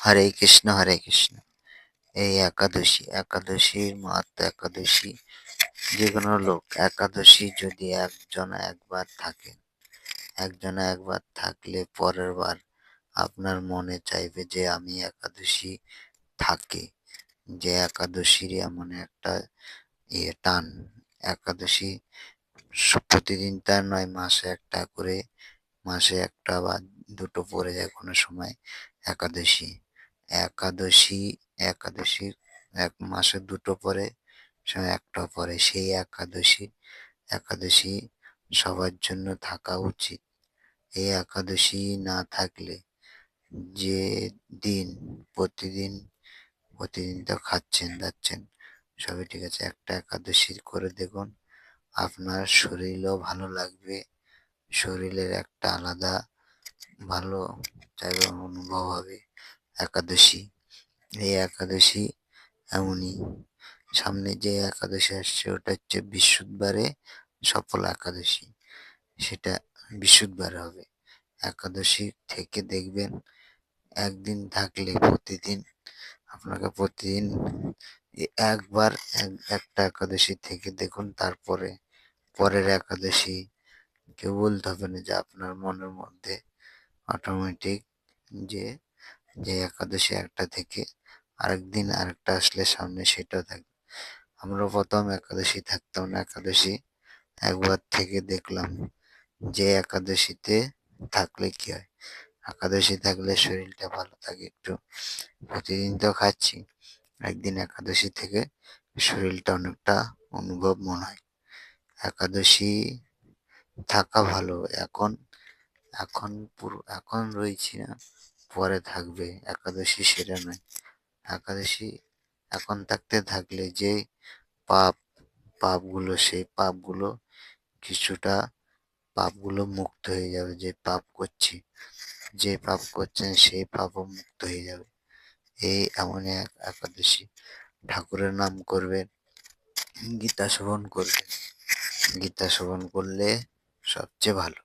হরে কৃষ্ণ হরে কৃষ্ণ। এই একাদশী, একাদশীর মাহাত্ম একাদশী যে কোনো লোক, একাদশী যদি একজন একবার থাকে, একজনে একবার থাকলে পরের বার আপনার মনে চাইবে যে আমি একাদশী থাকি। যে একাদশীর এমন একটা ইয়ে টান, একাদশী প্রতিদিন তার নয়, মাসে একটা করে, মাসে একটা বা দুটো পড়ে যায় কোনো সময় একাদশী। একাদশী একাদশী এক মাসে দুটো পরে একটা পরে সেই একাদশী। একাদশী সবার জন্য থাকা উচিত। এই একাদশী না থাকলে যে দিন প্রতিদিন প্রতিদিন তো খাচ্ছেন, দাচ্ছেন, সবই ঠিক আছে। একটা একাদশী করে দেখুন, আপনার শরীরও ভালো লাগবে। শরীরের একটা আলাদা ভালো চাইবে অনুভব হবে। একাদশী। এই একাদশী এমনই। সামনে যে একাদশী আসছে, ওটা হচ্ছে বৃহস্পতিবারে সফল একাদশী। সেটা বৃহস্পতিবার হবে। একাদশী থেকে দেখবেন একদিন থাকলে প্রতিদিন, আপনাকে প্রতিদিন একবার এক- একটা একাদশী থেকে দেখুন, তারপরে পরের একাদশী কেউ বলতে হবে না যে আপনার মনের মধ্যে অটোমেটিক যে যে একাদশী একটা থেকে আরেকদিন আরেকটা আসলে সামনে সেটাও থাকবে আমরা প্রথম একাদশী থাকতাম না, একাদশী একবার থেকে দেখলাম যে একাদশীতে থাকলে কি হয়? একাদশী থাকলে শরীরটা ভালো থাকে, একটু প্রতিদিন তো খাচ্ছি, একদিন একাদশী থেকে শরীরটা অনেকটা অনুভব মনে হয়। একাদশী থাকা ভালো, এখন এখন পুরো, এখন রয়েছি না। পরে থাকবে, একাদশী সেটা নয়। একাদশী এখন থাকতে থাকলে যে পাপ, পাপগুলো, সেই পাপগুলো কিছুটা পাপগুলো মুক্ত হয়ে যাবে। যে পাপ করছি, যে পাপ করছেন সেই পাপও মুক্ত হয়ে যাবে। এই এমন এক একাদশী। ঠাকুরের নাম করবেন, গীতা শ্রবণ করবেন। গীতা শ্রবণ করলে সবচেয়ে ভালো।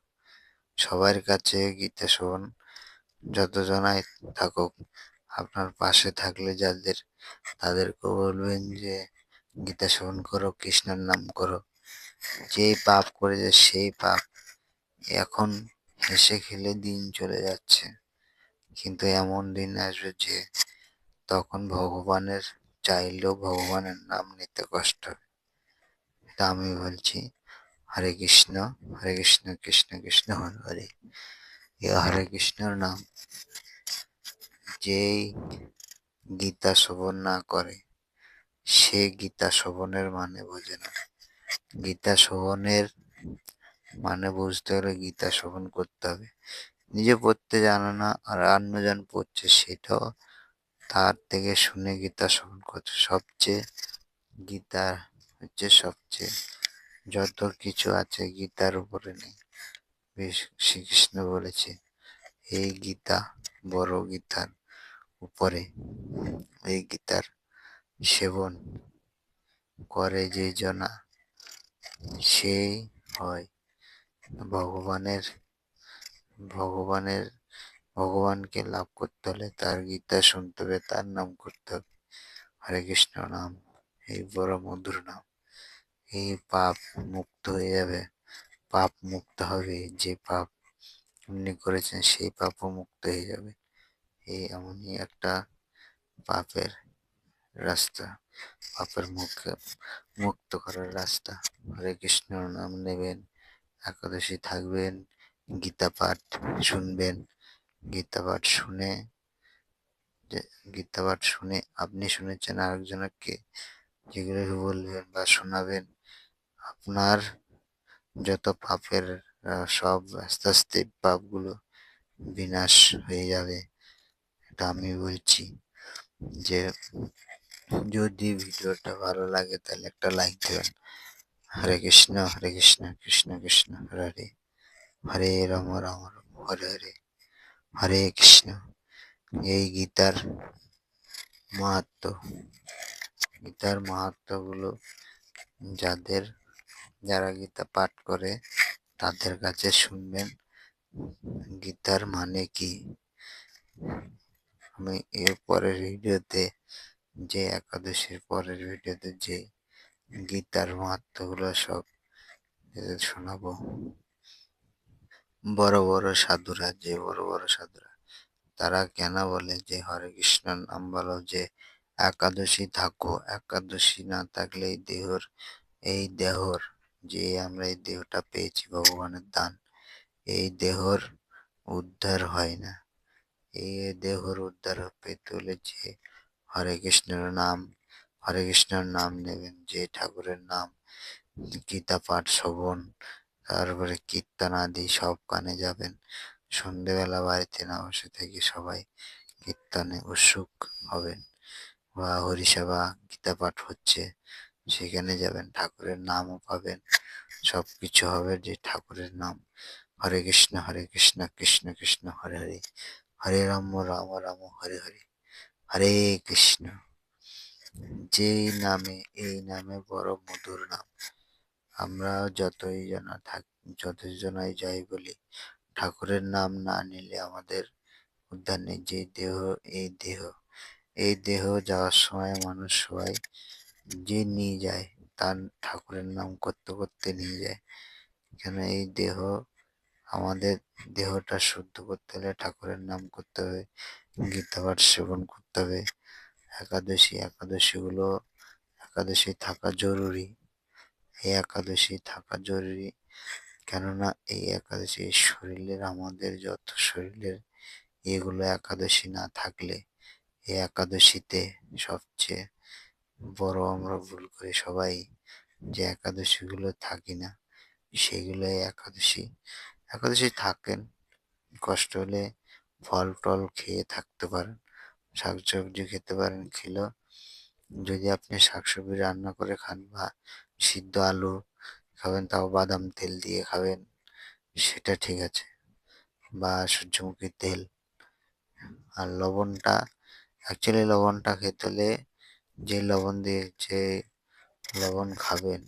সবার কাছে গীতা শ্রবণ যতজনাই থাকুক, আপনার পাশে থাকলে যাদের তাদেরকে বলবেন যে, গীতা শ্রবণ করো, কৃষ্ণের নাম করো। যে পাপ করেছে, সেই পাপ এখন হেসে খেলে দিন চলে যাচ্ছে। কিন্তু এমন দিন আসবে যে, তখন ভগবানের, চাইলেও ভগবানের নাম নিতে কষ্ট। হবে তা আমি বলছি, হরে কৃষ্ণ হরে কৃষ্ণ কৃষ্ণ কৃষ্ণ, হরে হরে। হরে কৃষ্ণর নাম। যেই গীতা শ্রবণ না করে, সে গীতা শ্রবণের মানে বোঝে না। গীতা শ্রবণের মানে বুঝতে হলে গীতা শ্রবণ করতে হবে। নিজে পড়তে জানে না আর অন্যজন পড়ছে সেটাও তার থেকে শুনে গীতা শ্রবণ করছে সবচেয়ে গীতা হচ্ছে সবচেয়ে, যত কিছু আছে গীতার উপরে নেই। শ্রীকৃষ্ণ বলেছে এই গীতা, বড় গীতার উপরে এই গীতার সেবন করে যে জনা, সেই হয় ভগবানের ভগবানের, ভগবানকে লাভ করতে হলে তার গীতা শুনতে হবে, তার নাম করতে হবে। হরে কৃষ্ণ নাম, এই বড় মধুর নাম, এই পাপ মুক্ত হয়ে যাবে। পাপ মুক্ত হবে, যে পাপ আপনি করেছেন সেই পাপও মুক্ত হয়ে যাবে। এই এমনই একটা পাপের রাস্তা, পাপের মুখে, মুক্ত করার রাস্তা। হরে কৃষ্ণ, নাম নেবেন, একাদশী থাকবেন, গীতা পাঠ শুনবেন। গীতা পাঠ শুনে গীতা পাঠ শুনে আপনি শুনেছেন আরেকজনকে যেগুলো বলবেন বা শোনাবেন, আপনার যত পাপের সব আস্তে আস্তে পাপগুলো বিনাশ হয়ে যাবে, এটা আমি বলছি। যে যদি ভিডিওটা ভালো লাগে তাহলে একটা লাইক দেবেন। হরে কৃষ্ণ হরে কৃষ্ণ কৃষ্ণ কৃষ্ণ, হরে হরে। হরে রাম রাম রাম, হরে হরে। হরে কৃষ্ণ। এই গীতার মাহাত্ম, গীতার মাহাত্মগুলো যাদের যারা গীতা পাঠ করে, তাদের কাছে শুনবেন, গীতার মানে কি? আমি এর পরের ভিডিওতে, যে একাদশীর পরের ভিডিওতে যে গীতার মাহাত্মগুলো সব শোনাবো। বড় বড় সাধুরা, যে বড় বড় সাধুরা, তারা কেন বলে যে হরে কৃষ্ণ নাম বলো, যে একাদশী থাকো, একাদশী না থাকলে এই দেহর এই দেহর যে আমরা এই দেহটা পেয়েছি, ভগবানের দান, এই দেহর উদ্ধার হয় না। এই দেহর উদ্ধার পেতে হলে যে হরে কৃষ্ণের নাম, হরে কৃষ্ণের নাম নেবেন, যে ঠাকুরের নাম, গীতা পাঠ, শ্রবণ, তারপরে কীর্তন আদি সব কানে যাবেন। সন্ধেবেলা বাড়িতে না বসে থেকে সবাই কীর্তনে উৎসুক হবেন। বা হরিসেবা গীতা পাঠ হচ্ছে সেখানে যাবেন, ঠাকুরের নামও পাবেন সব কিছু হবে যে ঠাকুরের নাম। হরে কৃষ্ণ হরে কৃষ্ণ কৃষ্ণ কৃষ্ণ, হরে হরে। হরে রাম রাম রাম, হরে হরে। হরে কৃষ্ণ। যেই নামে, এই নামে বড় মধুর নাম। আমরা যতই জনা থাক, যতই জনাই যাই বলি, ঠাকুরের নাম না নিলে আমাদের উদ্ধার নেই। যে দেহ, এই দেহ এই দেহ যাওয়ার সময় মানুষ সবাই যে নিয়ে যায়, তার ঠাকুরের নাম করতে করতে নিয়ে যায়। কেন এই দেহ, আমাদের দেহটা শুদ্ধ করতে হলে ঠাকুরের নাম করতে হবে, গীতাপাঠ সেবন করতে হবে। একাদশী, একাদশীগুলো, একাদশী থাকা জরুরি। এই একাদশী থাকা জরুরি। কেননা এই একাদশী শরীরের, আমাদের যত শরীরের, এগুলো একাদশী না থাকলে, এই একাদশীতে সবচেয়ে বড় আমরা ভুল করি, সবাই যে একাদশীগুলো থাকি না সেগুলো একাদশী। একাদশী থাকেন, কষ্ট হলে ফল টল খেয়ে থাকতে পারেন, শাকসবজি খেতে পারেন খেলেও যদি আপনি শাকসবজি রান্না করে খান বা সিদ্ধ আলু খাবেন, তাও বাদাম তেল দিয়ে খাবেন, সেটা ঠিক আছে। বা সূর্যমুখী তেল। আর লবণটা অ্যাকচুয়ালি লবণটা খেতে হলে যে লবণ দিয়ে যে লবণ খাবেন,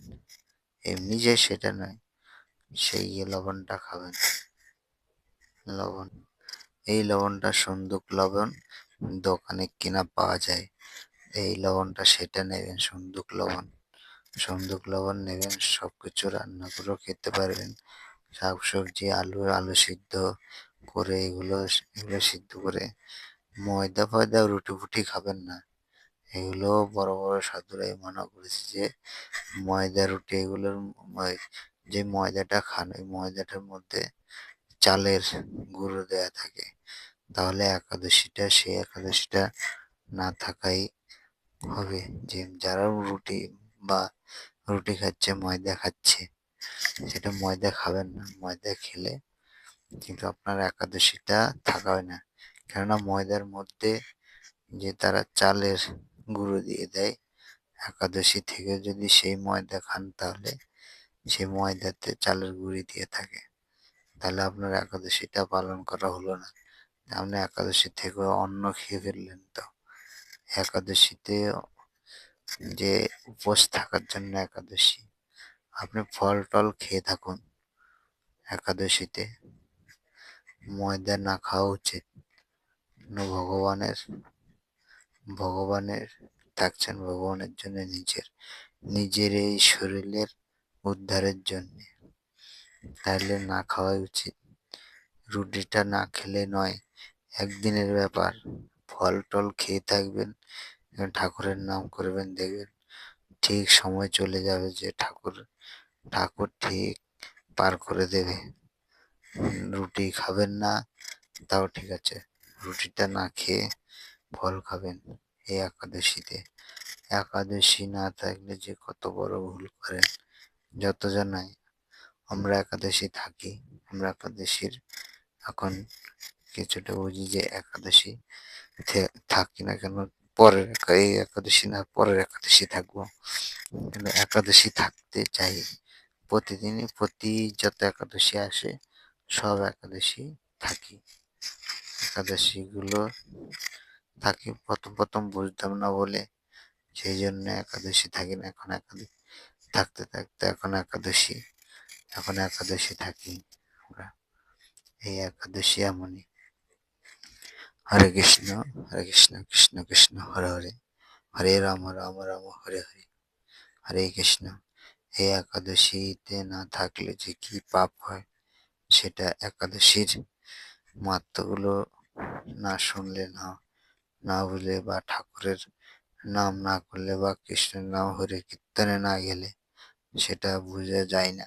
এমনি যে সেটা নয়, সেই লবণটা খাবেন। লবণ, এই লবণটা সন্দুক লবণ, দোকানে কিনা পাওয়া যায়। এই লবণটা সেটা নেবেন, সন্দুক লবণ। সন্দুক লবণ নেবেন সব কিছু রান্না করেও খেতে পারবেন। শাক সবজি আলু আলু সিদ্ধ করে এগুলো এগুলো সিদ্ধ করে ময়দা ফয়দা রুটি ফুটি খাবেন না। এগুলো বড় বড় সাধুরাই মানা করেছে যে ময়দা রুটি এগুলোর যে ময়দাটা খান, ওই ময়দাটার মধ্যে চালের গুঁড়ো দেয়া থাকে। তাহলে একাদশীটা, সেই একাদশীটা না থাকাই হবে। যে যারা রুটি বা রুটি খাচ্ছে, ময়দা খাচ্ছে, সেটা ময়দা খাবেন না, ময়দা খেলে কিন্তু আপনার একাদশীটা থাকা হয় না। কেননা ময়দার মধ্যে যে তারা চালের গুঁড়ো দিয়ে দেয়। একাদশী থেকে যদি সেই ময়দা খান তাহলে সেই ময়দাতে চালের গুঁড়ি দিয়ে থাকে। তাহলে আপনার একাদশীটা পালন করা হলো না। আপনি একাদশী থেকে অন্ন খেয়ে ফেললেন তো। একাদশীতে যে উপোস থাকার জন্য একাদশী, আপনি ফল টল খেয়ে থাকুন একাদশীতে। ময়দা না খাওয়া উচিত। ভগবানের ভগবানের, থাকছেন ভগবানের জন্য নিজের নিজের এই শরীরের উদ্ধারের জন্য। তাহলে না খাওয়াই উচিত। রুটিটা না খেলে নয়, একদিনের ব্যাপার। ফল টল খেয়ে থাকবেন, ঠাকুরের নাম করবেন, দেখবেন ঠিক সময় চলে যাবে যে ঠাকুর ঠাকুর ঠিক পার করে দেবে। রুটি খাবেন না, তাও ঠিক আছে। রুটিটা না খেয়ে ফল খাবেন এই একাদশীতে। একাদশী না থাকলে যে কত বড় ভুল করেন, যত জানাই। আমরা একাদশী থাকি, আমরা একাদশীর এখন কিছুটা বুঝি যে একাদশী থাকি না কেন, পরের এই একাদশী না, পরের একাদশী থাকব। কিন্তু একাদশী থাকতে চাই। প্রতিদিনই প্রতি যত একাদশী আসে, সব একাদশী থাকি। একাদশীগুলো থাকি। প্রথম প্রথম বুঝতাম না বলে সেই জন্য একাদশী থাকি না, এখন একাদশী থাকতে থাকতে এখন একাদশী এখন একাদশী থাকি আমরা। এই একাদশী এমনই। হরে কৃষ্ণ হরে কৃষ্ণ কৃষ্ণ কৃষ্ণ, হরে হরে। হরে রাম রাম রাম, হরে হরে। হরে কৃষ্ণ। এই একাদশীতে না থাকলে যে কি পাপ হয় সেটা একাদশীর মাত্রগুলো না শুনলে না না বুঝলে বা ঠাকুরের নাম না করলে বা কৃষ্ণের নাম হরে কীর্তনে না গেলে সেটা বোঝা যায় না।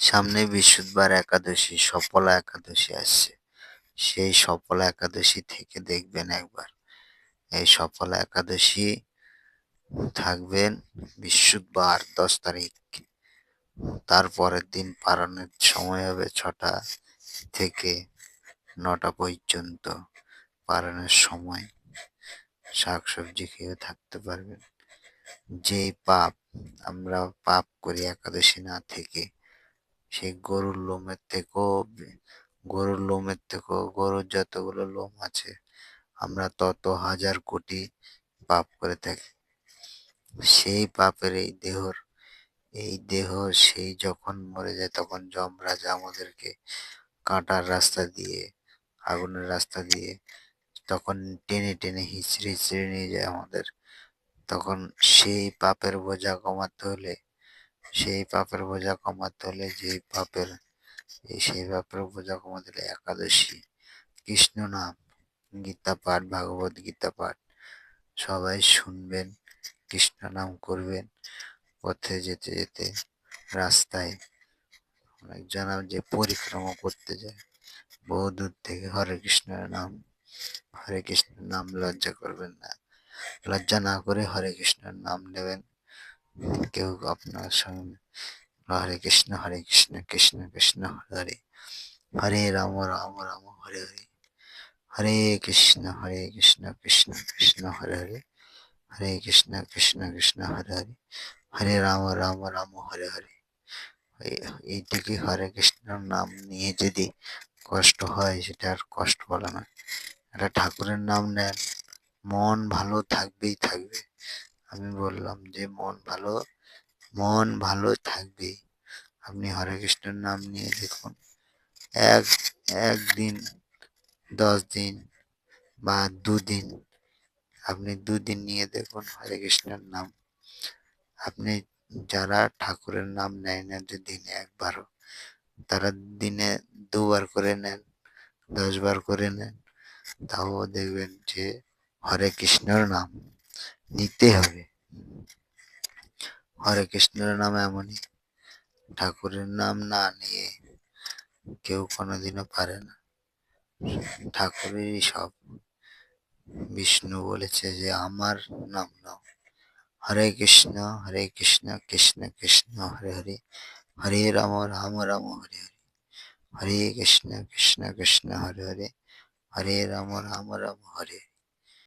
সামনে বিশুদ্ধবার একাদশী, সফলা একাদশী আসছে। সেই সফলা একাদশী থেকে দেখবেন একবার। এই সফলা একাদশী থাকবেন বিশুদ্ধবার দশ তারিখ। তারপরের দিন পালনের সময় হবে ছটা থেকে নটা পর্যন্ত। পালনের সময় শাকসবজি খেয়ে থাকতে পারবেন। যে পাপ আমরা পাপ করি একাদশী না থেকে, সেই গরুর লোমের থেকেও, গরুর লোমের থেকেও, গরুর যতগুলো লোম আছে, আমরা তত হাজার কোটি পাপ করে থাকি। সেই পাপের এই দেহর, এই দেহ সেই যখন মরে যায় তখন যমরাজ আমাদেরকে কাঁটার রাস্তা দিয়ে, আগুনের রাস্তা দিয়ে তখন টেনে টেনে হিচড়ে হিচড়ে নিয়ে যায় আমাদের। তখন সেই পাপের বোঝা কমাতে হলে, সেই পাপের বোঝা কমাতে হলে যে পাপের, সেই পাপের বোঝা কমাতে হলে একাদশী। কৃষ্ণ নাম, গীতা পাঠ, ভাগবত গীতা পাঠ, সবাই শুনবেন, কৃষ্ণ নাম করবেন, পথে যেতে যেতে রাস্তায় অনেকজন যে পরিক্রমা করতে যায়। বহু দূর থেকে হরে কৃষ্ণের নাম হরে কৃষ্ণের নাম লজ্জা করবেন না। লজ্জা না করে হরে কৃষ্ণের নাম নেবেন। কেউ আপনার সঙ্গে হরে কৃষ্ণ হরে কৃষ্ণ কৃষ্ণ কৃষ্ণ, হরে হরে। রাম রাম রাম, হরে হরে। হরে কৃষ্ণ হরে কৃষ্ণ কৃষ্ণ কৃষ্ণ, হরে হরে। হরে কৃষ্ণ কৃষ্ণ কৃষ্ণ, হরে হরে। হরে রাম রাম রাম, হরে হরে। এইটুকু হরে কৃষ্ণর নাম নিয়ে যদি কষ্ট হয়, সেটা আর কষ্ট বলে না একটা ঠাকুরের নাম নেন। মন ভালো থাকবেই থাকবে। আমি বললাম যে, মন ভালো মন ভালো থাকবে আপনি হরে কৃষ্ণের নাম নিয়ে দেখুন। এক একদিন দশ দিন বা দুদিন, আপনি দুদিন নিয়ে দেখুন হরে কৃষ্ণের নাম। আপনি যারা ঠাকুরের নাম নেয় না, যে দিনে একবারও, তারা দিনে দুবার করে নেন দশ বার করে নেন। তাও দেখবেন যে হরে কৃষ্ণের নাম নিতে হবে। হরে কৃষ্ণের নাম এমনই। ঠাকুরের নাম না নিয়ে কেউ কোনোদিনও পারে না। ঠাকুরেরই সব। বিষ্ণু বলেছে যে, আমার নাম নাও। হরে কৃষ্ণ হরে কৃষ্ণ কৃষ্ণ কৃষ্ণ, হরে হরে। হরে রাম রাম রাম, হরে হরে। হরে কৃষ্ণ কৃষ্ণ কৃষ্ণ, হরে হরে। হরে রাম রাম রাম হরে